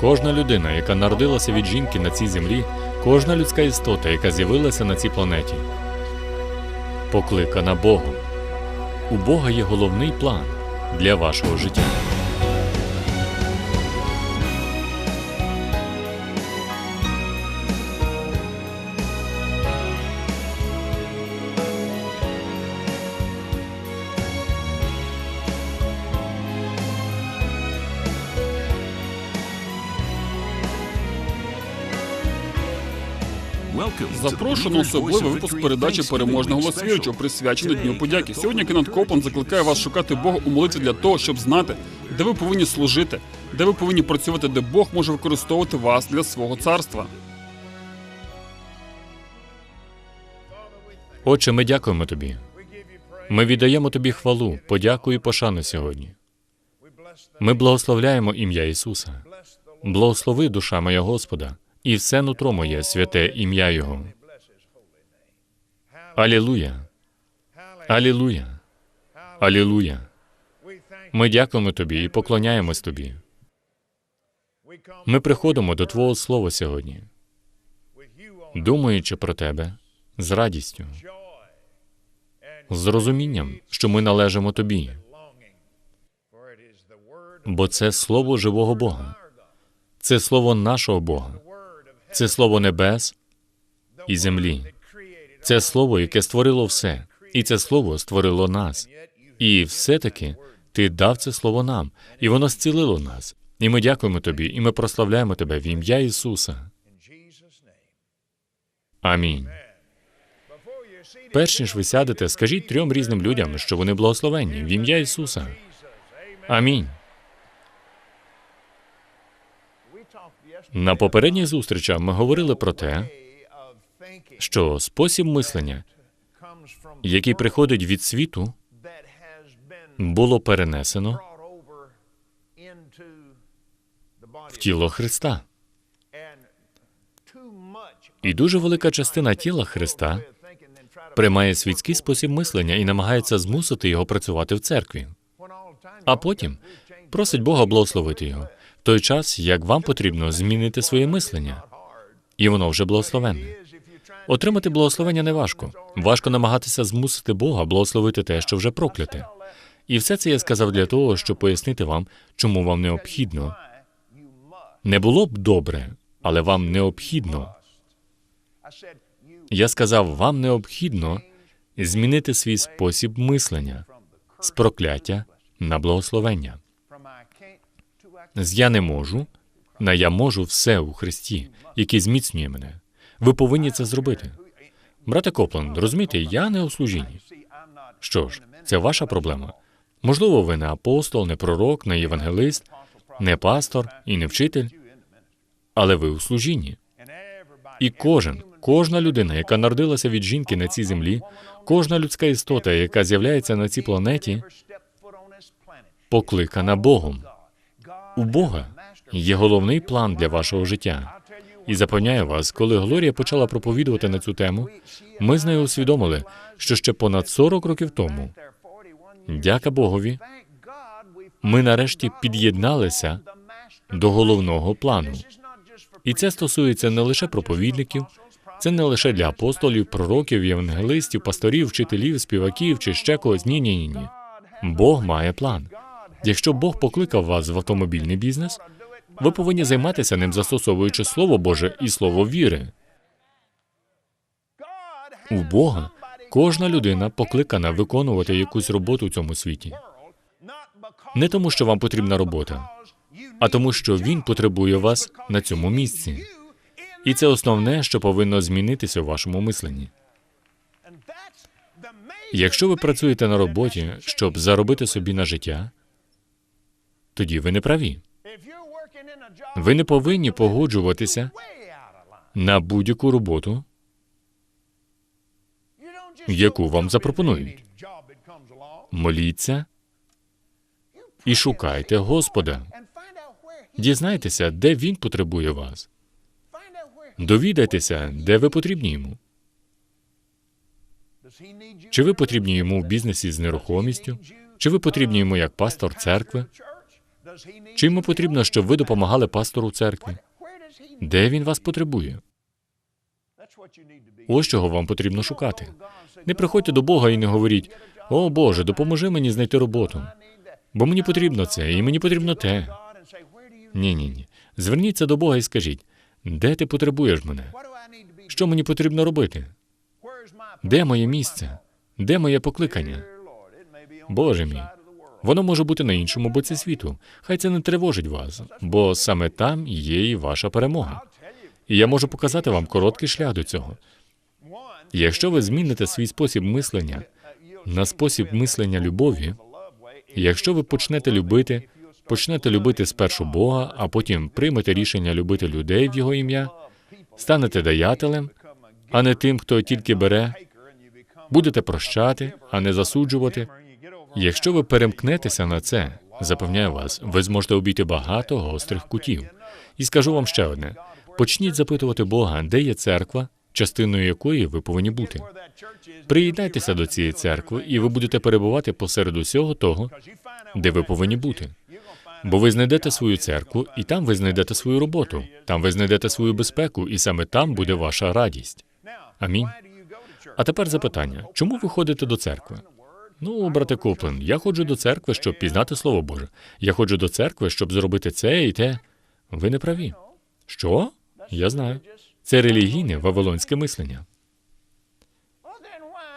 Кожна людина, яка народилася від жінки на цій землі, кожна людська істота, яка з'явилася на цій планеті, покликана Богом. У Бога є головний план для вашого життя. На особливий випуск передачі Переможний голос віруючого, присвячений Дню подяки. Сьогодні Кеннет Копланд закликає вас шукати Бога у молитві для того, щоб знати, де ви повинні служити, де ви повинні працювати, де Бог може використовувати вас для свого царства. Отче, ми дякуємо тобі. Ми віддаємо тобі хвалу, подяку і пошану сьогодні. Ми благословляємо ім'я Ісуса. Благослови душа моя Господа, і все нутро моє святе ім'я Його. Алілуя! Алілуя! Алілуя! Ми дякуємо тобі і поклоняємось тобі. Ми приходимо до Твого Слова сьогодні, думаючи про тебе з радістю, з розумінням, що ми належимо тобі, бо це слово живого Бога, це слово нашого Бога, це слово небес і землі. Це слово, яке створило все, і це слово створило нас. І все-таки ти дав це слово нам, і воно зцілило нас. І ми дякуємо тобі, і ми прославляємо тебе в ім'я Ісуса. Амінь. Перш ніж ви сядете, скажіть трьом різним людям, що вони благословенні в ім'я Ісуса. Амінь. На попередніх зустрічах ми говорили про те, що спосіб мислення, який приходить від світу, було перенесено в тіло Христа. І дуже велика частина тіла Христа приймає світський спосіб мислення і намагається змусити його працювати в церкві, а потім просить Бога благословити його в той час, як вам потрібно змінити своє мислення, і воно вже благословенне. Отримати благословення не важко. Важко намагатися змусити Бога благословити те, що вже прокляте. І все це я сказав для того, щоб пояснити вам, чому вам необхідно. Не було б добре, але вам необхідно. Я сказав, вам необхідно змінити свій спосіб мислення з прокляття на благословення. З я не можу на я можу все у Христі, який зміцнює мене. Ви повинні це зробити. Брате Копланд, розумієте, я не у служінні. Що ж, це ваша проблема. Можливо, ви не апостол, не пророк, не євангелист, не пастор і не вчитель, але ви у служінні. І кожен, кожна людина, яка народилася від жінки на цій землі, кожна людська істота, яка з'являється на цій планеті, покликана Богом. У Бога є головний план для вашого життя. І запевняю вас, коли Глорія почала проповідувати на цю тему, ми з нею усвідомили, що ще понад 40 років тому, дяка Богові, ми нарешті під'єдналися до головного плану. І це стосується не лише проповідників, це не лише для апостолів, пророків, євангелистів, пасторів, вчителів, співаків чи ще когось. Ні, ні, ні, ні. Бог має план. Якщо Бог покликав вас в автомобільний бізнес, ви повинні займатися ним, застосовуючи Слово Боже і Слово віри. У Бога кожна людина покликана виконувати якусь роботу в цьому світі. Не тому, що вам потрібна робота, а тому, що Він потребує вас на цьому місці. І це основне, що повинно змінитися у вашому мисленні. Якщо ви працюєте на роботі, щоб заробити собі на життя, тоді ви не праві. Ви не повинні погоджуватися на будь-яку роботу, яку вам запропонують. Моліться і шукайте Господа. Дізнайтеся, де Він потребує вас. Довідайтеся, де ви потрібні йому. Чи ви потрібні йому в бізнесі з нерухомістю? Чи ви потрібні йому як пастор церкви? Чи йому потрібно, щоб ви допомагали пастору в церкві? Де він вас потребує? Ось чого вам потрібно шукати. Не приходьте до Бога і не говоріть: О Боже, допоможи мені знайти роботу. Бо мені потрібно це, і мені потрібно те. Ні, ні, ні. Зверніться до Бога і скажіть, де ти потребуєш мене? Що мені потрібно робити? Де моє місце? Де моє покликання? Боже мій, воно може бути на іншому боці світу. Хай це не тривожить вас, бо саме там є і ваша перемога. І я можу показати вам короткий шлях до цього. Якщо ви зміните свій спосіб мислення на спосіб мислення любові, якщо ви почнете любити, почнете любити спершу Бога, а потім приймете рішення любити людей в Його ім'я, станете даятелем, а не тим, хто тільки бере, будете прощати, а не засуджувати. Якщо ви перемкнетеся на це, запевняю вас, ви зможете обійти багато гострих кутів. І скажу вам ще одне: почніть запитувати Бога, де є церква, частиною якої ви повинні бути. Приєднайтеся до цієї церкви, і ви будете перебувати посеред усього того, де ви повинні бути. Бо ви знайдете свою церкву, і там ви знайдете свою роботу, там ви знайдете свою безпеку, і саме там буде ваша радість. Амінь. А тепер запитання: чому ви ходите до церкви? Ну, брате Коплен, я ходжу до церкви, щоб пізнати Слово Боже. Я ходжу до церкви, щоб зробити це і те. Ви не праві. Що? Я знаю. Це релігійне вавилонське мислення.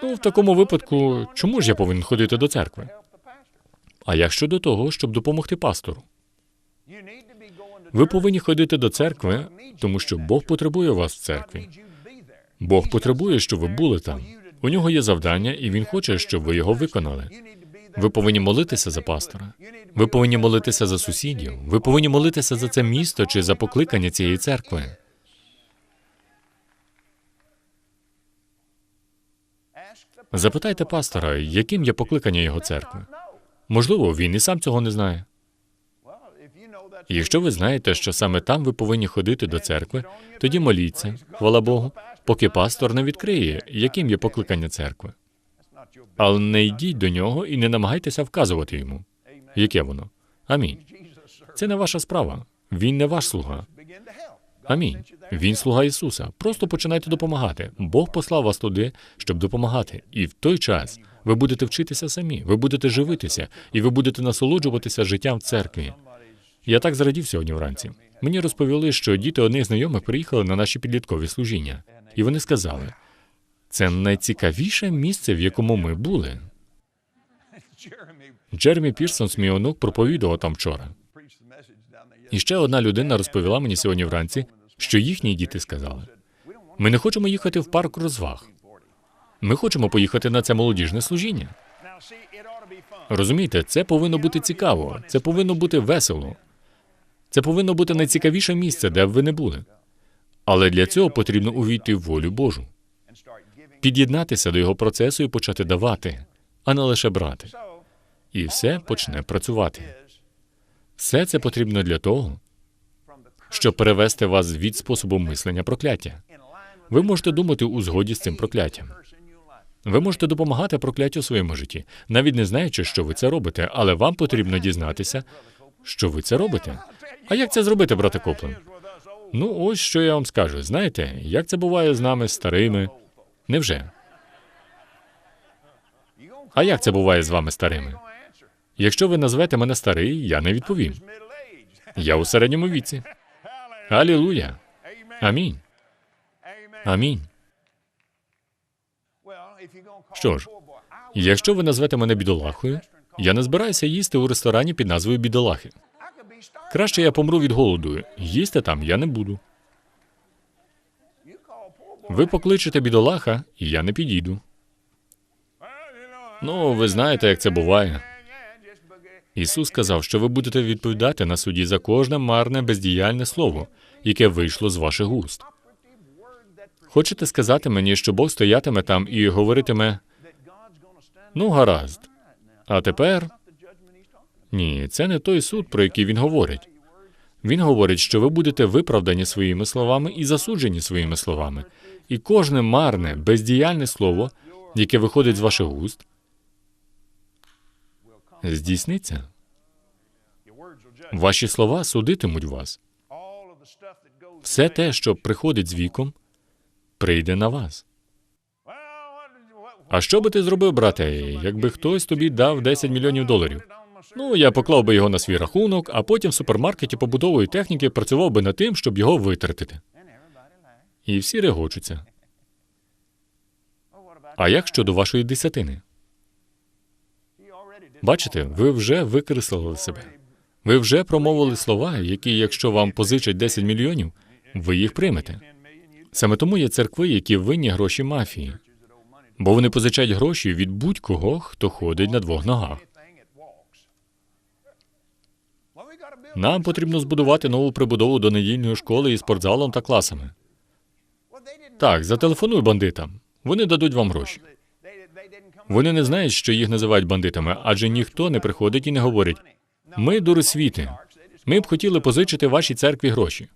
Ну, в такому випадку, чому ж я повинен ходити до церкви? А як щодо того, щоб допомогти пастору? Ви повинні ходити до церкви, тому що Бог потребує вас в церкві. Бог потребує, щоб ви були там. У нього є завдання, і він хоче, щоб ви його виконали. Ви повинні молитися за пастора. Ви повинні молитися за сусідів. Ви повинні молитися за це місто чи за покликання цієї церкви. Запитайте пастора, яким є покликання його церкви. Можливо, він і сам цього не знає. Якщо ви знаєте, що саме там ви повинні ходити до церкви, тоді моліться, хвала Богу, поки пастор не відкриє, яким є покликання церкви. Але не йдіть до нього і не намагайтеся вказувати йому, яке воно. Амінь. Це не ваша справа. Він не ваш слуга. Амінь. Він слуга Ісуса. Просто починайте допомагати. Бог послав вас туди, щоб допомагати. І в той час ви будете вчитися самі, ви будете живитися, і ви будете насолоджуватися життям в церкві. Я так зрадів сьогодні вранці. Мені розповіли, що діти одних знайомих приїхали на наші підліткові служіння, і вони сказали: це найцікавіше місце, в якому ми були. Джеремі Пірсон, мій онук, проповідував там вчора. І ще одна людина розповіла мені сьогодні вранці, що їхні діти сказали: ми не хочемо їхати в парк розваг. Ми хочемо поїхати на це молодіжне служіння. Розумієте, це повинно бути цікаво, це повинно бути весело. Це повинно бути найцікавіше місце, де б ви не були. Але для цього потрібно увійти в волю Божу, під'єднатися до його процесу і почати давати, а не лише брати. І все почне працювати. Все це потрібно для того, щоб перевести вас від способу мислення прокляття. Ви можете думати у згоді з цим прокляттям. Ви можете допомагати прокляттю у своєму житті, навіть не знаючи, що ви це робите, але вам потрібно дізнатися, що ви це робите. А як це зробити, брате Коплен? Ну, ось що я вам скажу. Знаєте, як це буває з нами старими? Невже? А як це буває з вами старими? Якщо ви назвете мене старий, я не відповім. Я у середньому віці. Алілуя. Амінь. Амінь. Що ж, якщо ви назвете мене бідолахою, я не збираюся їсти у ресторані під назвою бідолахи. Краще я помру від голоду. Їсти там я не буду. Ви покличете бідолаха, і я не підійду. Ну, ви знаєте, як це буває. Ісус сказав, що ви будете відповідати на суді за кожне марне бездіяльне слово, яке вийшло з ваших уст. Хочете сказати мені, що Бог стоятиме там і говоритиме ну, гаразд. А тепер ні, це не той суд, про який він говорить. Він говорить, що ви будете виправдані своїми словами і засуджені своїми словами. І кожне марне, бездіяльне слово, яке виходить з ваших уст, здійсниться. Ваші слова судитимуть вас. Все те, що приходить з віком, прийде на вас. А що би ти зробив, брате, якби хтось тобі дав 10 мільйонів доларів? Ну, я поклав би його на свій рахунок, а потім в супермаркеті побудової техніки працював би над тим, щоб його витратити. І всі регочуться. А як щодо вашої десятини? Бачите, ви вже викреслили себе. Ви вже промовили слова, які, якщо вам позичать 10 мільйонів, ви їх приймете. Саме тому є церкви, які винні гроші мафії, бо вони позичають гроші від будь-кого, хто ходить на двох ногах. Нам потрібно збудувати нову прибудову до недільної школи із спортзалом та класами. Так, зателефонуй бандитам. Вони дадуть вам гроші. Вони не знають, що їх називають бандитами, адже ніхто не приходить і не говорить: ми дуросвіти. Ми б хотіли позичити вашій церкві гроші.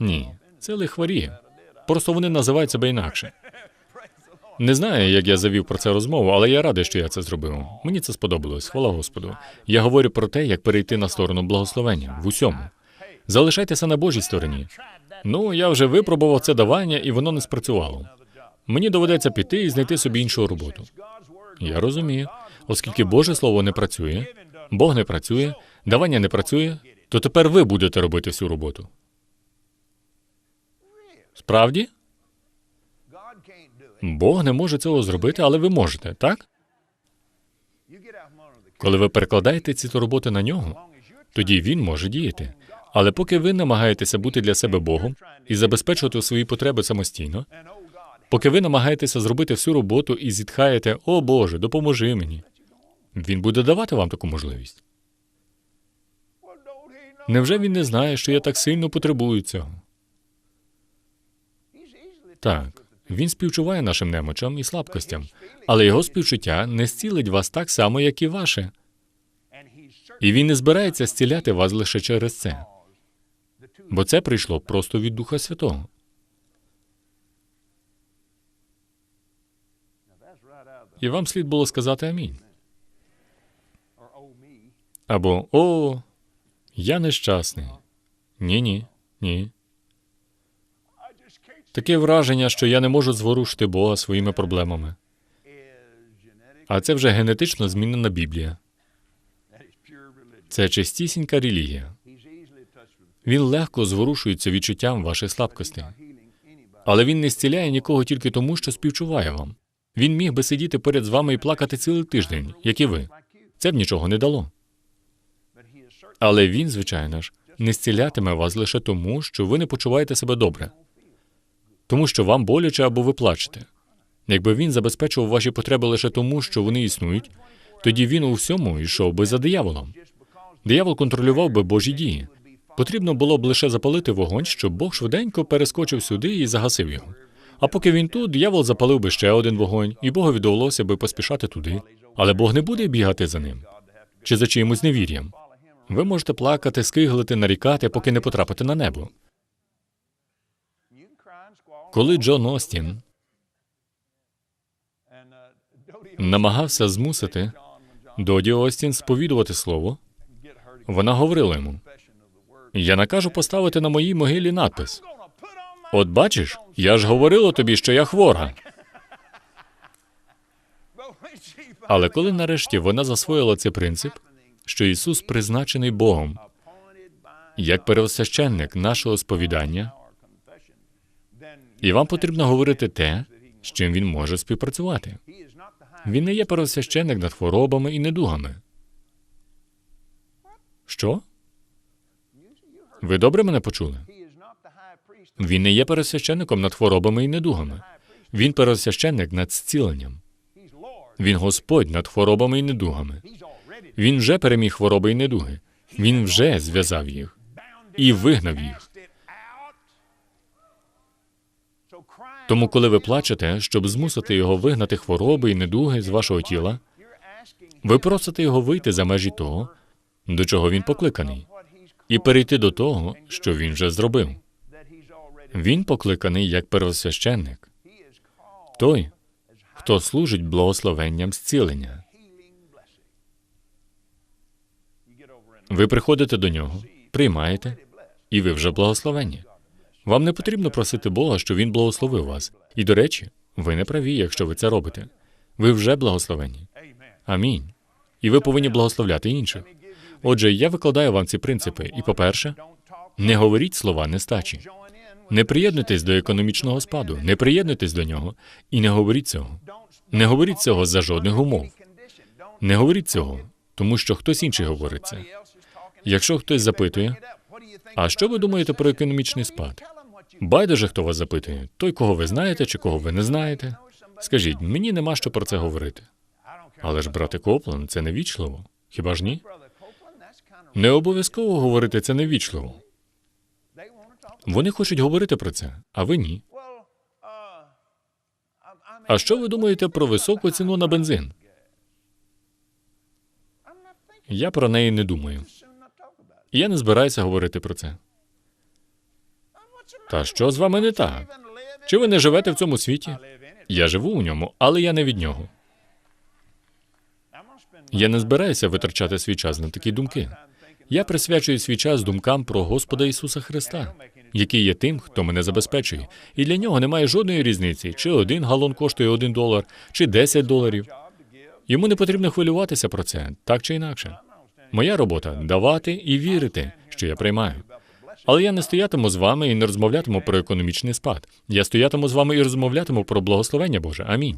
Ні, це лихварі. Просто вони називають себе інакше. Не знаю, як я завів про це розмову, але я радий, що я це зробив. Мені це сподобалось. Хвала Господу. Я говорю про те, як перейти на сторону благословення в усьому. Залишайтеся на Божій стороні. Ну, я вже випробував це давання, і воно не спрацювало. Мені доведеться піти і знайти собі іншу роботу. Я розумію, оскільки Боже Слово не працює, Бог не працює, давання не працює, то тепер ви будете робити всю роботу. Справді? Бог не може цього зробити, але ви можете, так? Коли ви перекладаєте ці роботи на нього, тоді він може діяти. Але поки ви намагаєтеся бути для себе Богом і забезпечувати свої потреби самостійно, поки ви намагаєтеся зробити всю роботу і зітхаєте, о Боже, допоможи мені. Він буде давати вам таку можливість. Невже він не знає, що я так сильно потребую цього? Так, він співчуває нашим немочам і слабкостям, але його співчуття не зцілить вас так само, як і ваше. І він не збирається зціляти вас лише через це, бо це прийшло просто від Духа Святого. І вам слід було сказати амінь. Або О, я нещасний. Ні, ні, ні. Таке враження, що я не можу зворушити Бога своїми проблемами. А це вже генетично змінена Біблія. Це чистісінька релігія. Він легко зворушується відчуттям вашої слабкості. Але він не зціляє нікого тільки тому, що співчуває вам. Він міг би сидіти поряд з вами і плакати цілий тиждень, як і ви. Це б нічого не дало. Але він, звичайно ж, не зцілятиме вас лише тому, що ви не почуваєте себе добре, тому що вам боляче або ви плачете. Якби він забезпечував ваші потреби лише тому, що вони існують, тоді він у всьому йшов би за дияволом. Диявол контролював би Божі дії. Потрібно було б лише запалити вогонь, щоб Бог швиденько перескочив сюди і загасив його. А поки він тут, диявол запалив би ще один вогонь, і Богові довелося би поспішати туди. Але Бог не буде бігати за ним чи за чиїмось невір'ям. Ви можете плакати, скиглити, нарікати, поки не потрапите на небо. Коли Джон Остін намагався змусити Доді Остін сповідувати слово, вона говорила йому: Я накажу поставити на моїй могилі надпис. От бачиш, я ж говорила тобі, що я хвора. Але коли нарешті вона засвоїла цей принцип, що Ісус призначений Богом як первосвященник нашого сповідання, і вам потрібно говорити те, з чим він може співпрацювати. Він не є первосвященник над хворобами і недугами. Що? Ви добре мене почули? Він не є пересвященником над хворобами і недугами. Він пересвященник над зціленням. Він Господь над хворобами і недугами. Він вже переміг хвороби і недуги. Він вже зв'язав їх і вигнав їх. Тому, коли ви плачете, щоб змусити його вигнати хвороби і недуги з вашого тіла, ви просите його вийти за межі того, до чого він покликаний, і перейти до того, що він вже зробив. Він покликаний як первосвященник, той, хто служить благословенням зцілення. Ви приходите до нього, приймаєте, і ви вже благословенні. Вам не потрібно просити Бога, що Він благословив вас. І, до речі, ви не праві, якщо ви це робите. Ви вже благословенні. Амінь. І ви повинні благословляти інших. Отже, я викладаю вам ці принципи. І, по-перше, не говоріть слова нестачі. Не приєднуйтесь до економічного спаду, не приєднуйтесь до нього і не говоріть цього. Не говоріть цього за жодних умов. Не говоріть цього, тому що хтось інший говорить це. Якщо хтось запитує, а що ви думаєте про економічний спад? Байдуже, хто вас запитує, той, кого ви знаєте чи кого ви не знаєте. Скажіть, мені нема що про це говорити. Але ж, брате Коплан, це невічливо. Хіба ж ні? Не обов'язково говорити це невічливо. Вони хочуть говорити про це, а ви ні. А що ви думаєте про високу ціну на бензин? Я про неї не думаю. І я не збираюся говорити про це. Та що з вами не так? Чи ви не живете в цьому світі? Я живу у ньому, але я не від нього. Я не збираюся витрачати свій час на такі думки. Я присвячую свій час думкам про Господа Ісуса Христа, який є тим, хто мене забезпечує. І для нього немає жодної різниці, чи один галон коштує один долар, чи 10 доларів. Йому не потрібно хвилюватися про це, так чи інакше. Моя робота давати і вірити, що я приймаю. Але я не стоятиму з вами і не розмовлятиму про економічний спад. Я стоятиму з вами і розмовлятиму про благословення Боже. Амінь.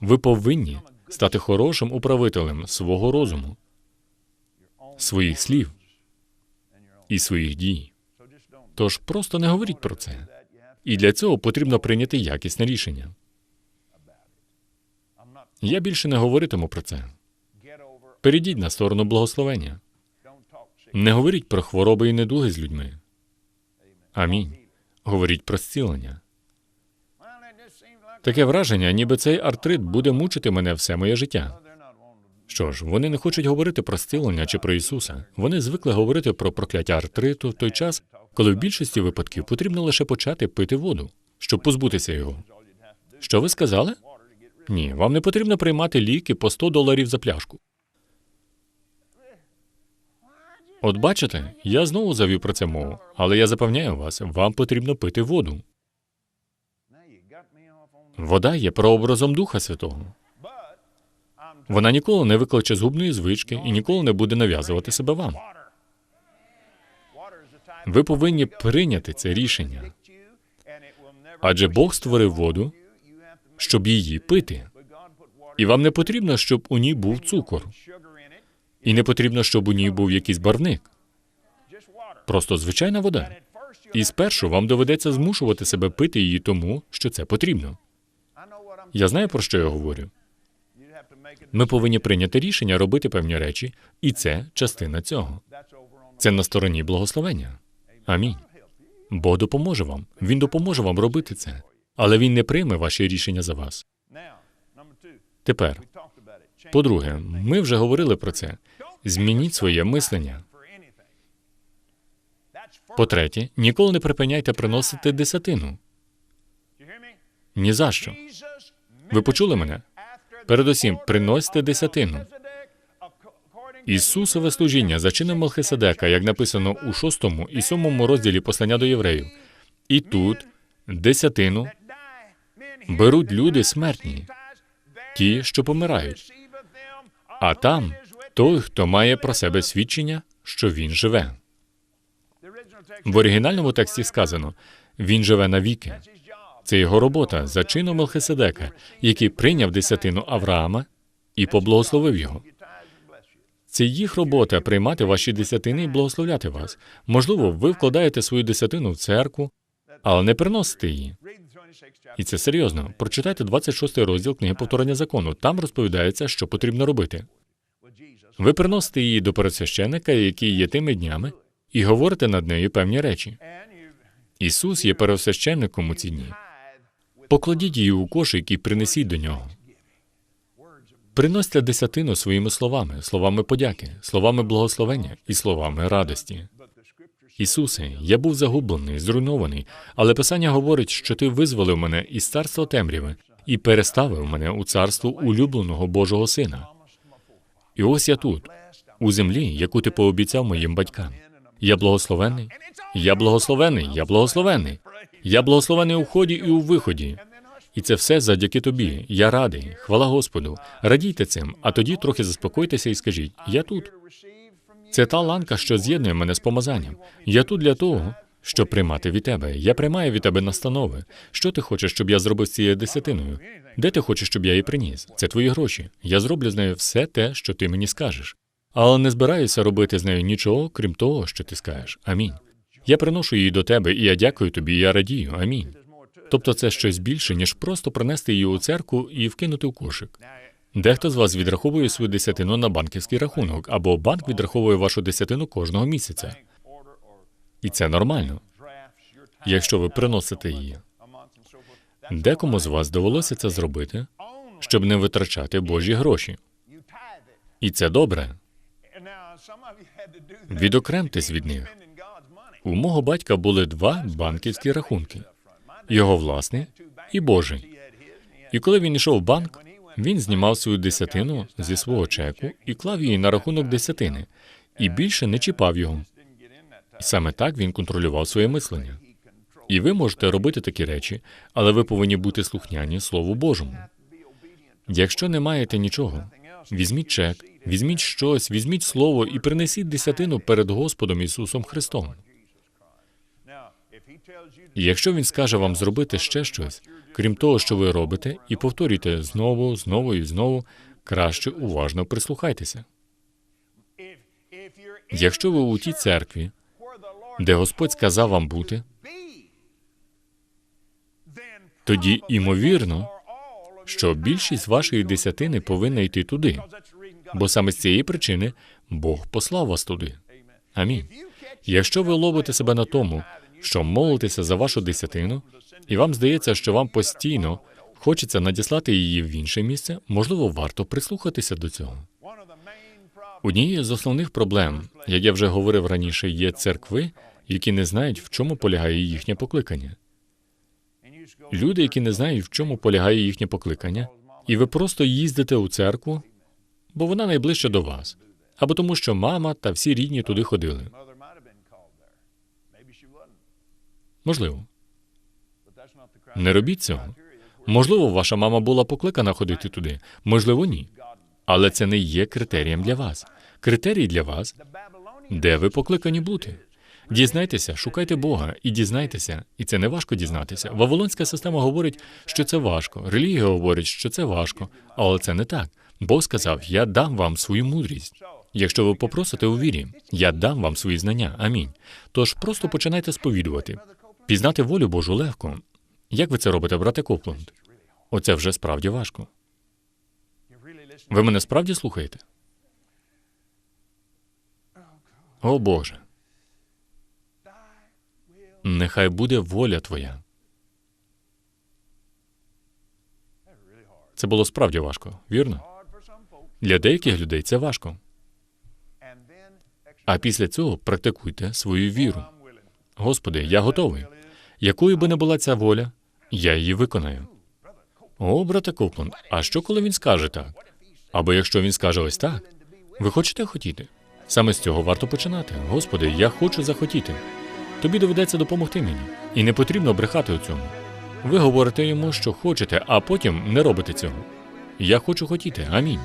Ви повинні стати хорошим управителем свого розуму, своїх слів і своїх дій. Тож просто не говоріть про це. І для цього потрібно прийняти якісне рішення. Я більше не говоритиму про це. Перейдіть на сторону благословення. Не говоріть про хвороби і недуги з людьми. Амінь. Говоріть про зцілення. Таке враження, ніби цей артрит буде мучити мене все моє життя. Що ж, вони не хочуть говорити про зцілення чи про Ісуса. Вони звикли говорити про прокляття артриту в той час, коли в більшості випадків потрібно лише почати пити воду, щоб позбутися його. Що ви сказали? Ні, вам не потрібно приймати ліки по 100 доларів за пляшку. От бачите, я знову завів про це мову, але я запевняю вас, вам потрібно пити воду. Вода є прообразом Духа Святого. Вона ніколи не викличе згубної звички і ніколи не буде нав'язувати себе вам. Ви повинні прийняти це рішення, адже Бог створив воду, щоб її пити. І вам не потрібно, щоб у ній був цукор, і не потрібно, щоб у ній був якийсь барвник. Просто звичайна вода. І спершу вам доведеться змушувати себе пити її тому, що це потрібно. Я знаю, про що я говорю. Ми повинні прийняти рішення робити певні речі, і це частина цього. Це на стороні благословення. Амінь. Бог допоможе вам. Він допоможе вам робити це, але він не прийме ваші рішення за вас. Тепер, по-друге, ми вже говорили про це. Змініть своє мислення. По-третє, ніколи не припиняйте приносити десятину. Ні за що. Ви почули мене? Передусім, приносьте десятину. Ісусове служіння за чином Мелхиседека, як написано у шостому і сьомому розділі послання до євреїв. І тут десятину беруть люди смертні, ті, що помирають. А там той, хто має про себе свідчення, що він живе. В оригінальному тексті сказано: він живе навіки. Це його робота за чином Мелхиседека, який прийняв десятину Авраама і поблагословив його. Це їх робота приймати ваші десятини і благословляти вас. Можливо, ви вкладаєте свою десятину в церкву, але не приносите її. І це серйозно. Прочитайте 26 розділ книги повторення закону. Там розповідається, що потрібно робити. Ви приносите її до пересвященника, який є тими днями, і говорите над нею певні речі. Ісус є пересвященником у ці дні. Покладіть її у кошик і принесіть до нього. Приносьте десятину своїми словами, словами подяки, словами благословення і словами радості. Ісусе, я був загублений, зруйнований, але Писання говорить, що ти визволив мене із царства темряви і переставив мене у царство улюбленого Божого Сина. І ось я тут. у землі, яку ти пообіцяв моїм батькам. Я благословений, я благословений, я благословений. Я благословений у вході і у виході. І це все завдяки тобі. Я радий. Хвала Господу. Радійте цим, а тоді трохи заспокойтеся і скажіть: Я тут. Це та ланка, що з'єднує мене з помазанням. Я тут для того, щоб приймати від тебе. Я приймаю від тебе настанови. Що ти хочеш, щоб я зробив з цією десятиною? Де ти хочеш, щоб я її приніс? Це твої гроші. Я зроблю з нею все те, що ти мені скажеш. Але не збираюся робити з нею нічого, крім того, що ти скажеш. Амінь. Я приношу її до тебе, і я дякую тобі, і я радію. Амінь. Тобто це щось більше, ніж просто принести її у церкву і вкинути в кошик. Дехто з вас відраховує свою десятину на банківський рахунок, або банк відраховує вашу десятину кожного місяця. І це нормально, якщо ви приносите її. Декому з вас довелося це зробити, щоб не витрачати Божі гроші. І це добре. Відокремтесь від них. У мого батька були два банківські рахунки: його власний і Божий. І коли він йшов в банк, він знімав свою десятину зі свого чеку і клав її на рахунок десятини, і більше не чіпав його. Саме так він контролював своє мислення. І ви можете робити такі речі, але ви повинні бути слухняні Слову Божому. Якщо не маєте нічого, візьміть чек, візьміть щось, візьміть слово і принесіть десятину перед Господом Ісусом Христом. І якщо він скаже вам зробити ще щось, крім того, що ви робите, і повторюйте знову, знову і знову, краще уважно прислухайтеся. Якщо ви у тій церкві, де Господь сказав вам бути, тоді імовірно, що більшість вашої десятини повинна йти туди, бо саме з цієї причини Бог послав вас туди. Амінь. Якщо ви ловите себе на тому, що молитеся за вашу десятину, і вам здається, що вам постійно хочеться надіслати її в інше місце, можливо, варто прислухатися до цього. Однією з основних проблем, як я вже говорив раніше, є церкви, які не знають, в чому полягає їхнє покликання. Люди, які не знають, в чому полягає їхнє покликання, і ви просто їздите у церкву, бо вона найближча до вас, або тому, що мама та всі рідні туди ходили. Можливо, не робіть цього. Можливо, ваша мама була покликана ходити туди, можливо, ні. Але це не є критерієм для вас. Критерій для вас, де ви покликані бути. Дізнайтеся, шукайте Бога і дізнайтеся, і це не важко дізнатися. Вавилонська система говорить, що це важко. Релігія говорить, що це важко, але це не так. Бог сказав: Я дам вам свою мудрість. Якщо ви попросите у вірі, я дам вам свої знання. Амінь. Тож просто починайте сповідувати. Пізнати волю Божу легко. Як ви це робите, брате Копланд? Оце вже справді важко. Ви мене справді слухаєте? О Боже. Нехай буде воля Твоя. Це було справді важко, вірно? Для деяких людей це важко. А після цього практикуйте свою віру. Господи, я готовий. Якою би не була ця воля, я її виконаю. О, брате Копланд, а що коли він скаже так? Або якщо він скаже ось так, ви хочете хотіти? Саме з цього варто починати. Господи, я хочу захотіти. Тобі доведеться допомогти мені. І не потрібно брехати у цьому. Ви говорите йому, що хочете, а потім не робите цього. Я хочу хотіти. Амінь.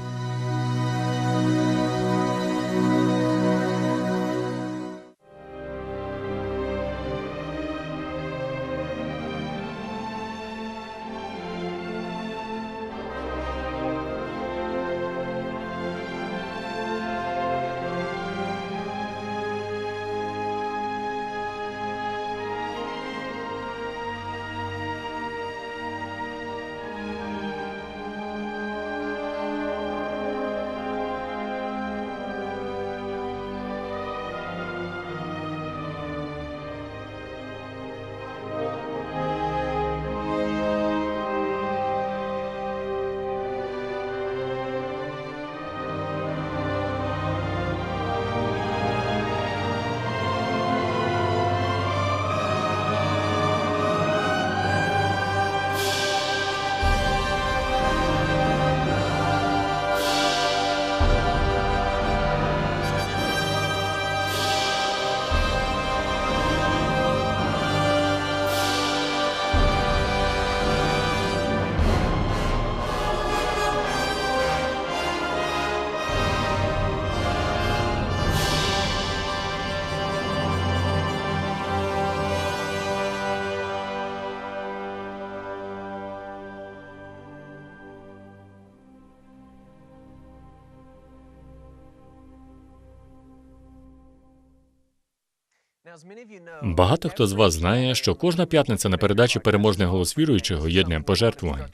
Багато хто з вас знає, що кожна п'ятниця на передачі переможний голос віруючого є днем пожертвувань.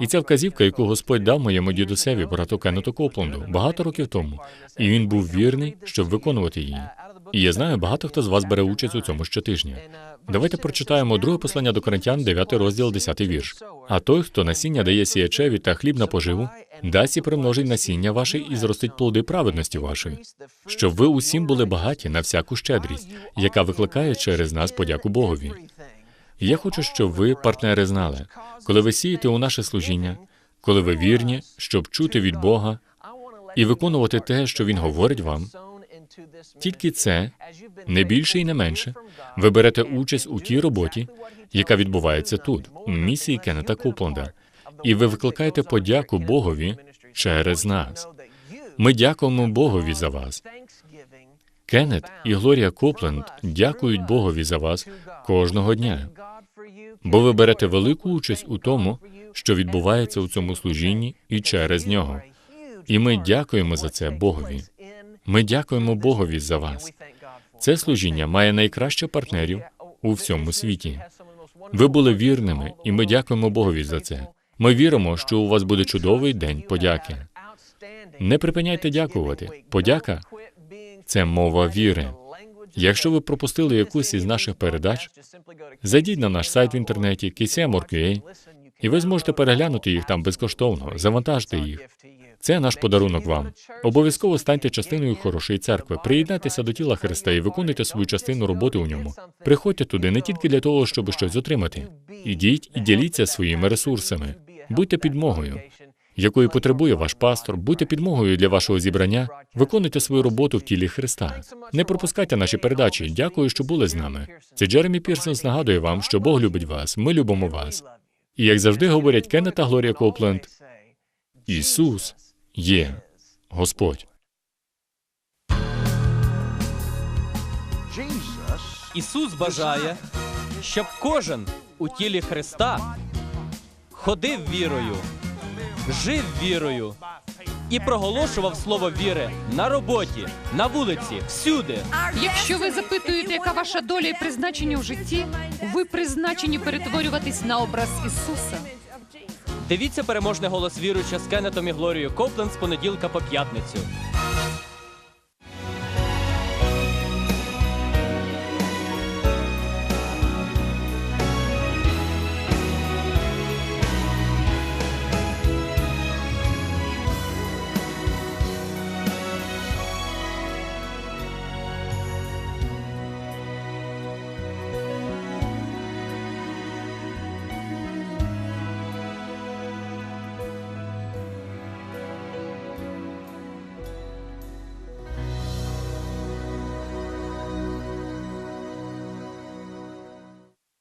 І ця вказівка, яку Господь дав моєму дідусеві, брату Кеннету Копланду, багато років тому. І він був вірний, щоб виконувати її. І я знаю, багато хто з вас бере участь у цьому щотижня. Давайте прочитаємо друге послання до Коринтян, 9 розділ, 10 вірш. А той, хто насіння дає сіячеві та хліб на поживу, дасть і примножить насіння ваше і зростить плоди праведності вашої, щоб ви усім були багаті на всяку щедрість, яка викликає через нас подяку Богові. Я хочу, щоб ви, партнери, знали, коли ви сієте у наше служіння, коли ви вірні, щоб чути від Бога і виконувати те, що Він говорить вам, тільки це, не більше і не менше, ви берете участь у тій роботі, яка відбувається тут, у місії Кеннета Копланда, і ви викликаєте подяку Богові через нас. Ми дякуємо Богові за вас. Кеннет і Глорія Копленд дякують Богові за вас кожного дня, бо ви берете велику участь у тому, що відбувається у цьому служінні і через нього. І ми дякуємо за це Богові. Ми дякуємо Богові за вас. Це служіння має найкраще партнерів у всьому світі. Ви були вірними, і ми дякуємо Богові за це. Ми віримо, що у вас буде чудовий день подяки. Не припиняйте дякувати. Подяка це мова віри. Якщо ви пропустили якусь із наших передач, зайдіть на наш сайт в інтернеті KCM.org.ua, і ви зможете переглянути їх там безкоштовно, завантажте їх. Це наш подарунок вам. Обов'язково станьте частиною хорошої церкви. Приєднайтеся до тіла Христа і виконуйте свою частину роботи у ньому. Приходьте туди не тільки для того, щоб щось отримати. Ідіть і діліться своїми ресурсами. Будьте підмогою, якої потребує ваш пастор. Будьте підмогою для вашого зібрання. Виконуйте свою роботу в тілі Христа. Не пропускайте наші передачі. Дякую, що були з нами. Це Джеремі Пірсонс нагадує вам, що Бог любить вас. Ми любимо вас. І як завжди говорять Кеннет Глорія Копленд, Ісус є Господь. Ісус бажає, щоб кожен у тілі Христа ходив вірою, жив вірою і проголошував слово віри на роботі, на вулиці, всюди. Якщо ви запитуєте, яка ваша доля і призначення в житті, ви призначені перетворюватись на образ Ісуса. Дивіться переможний голос віруюча з Кеннетом і Глорією Копленд з понеділка по п'ятницю.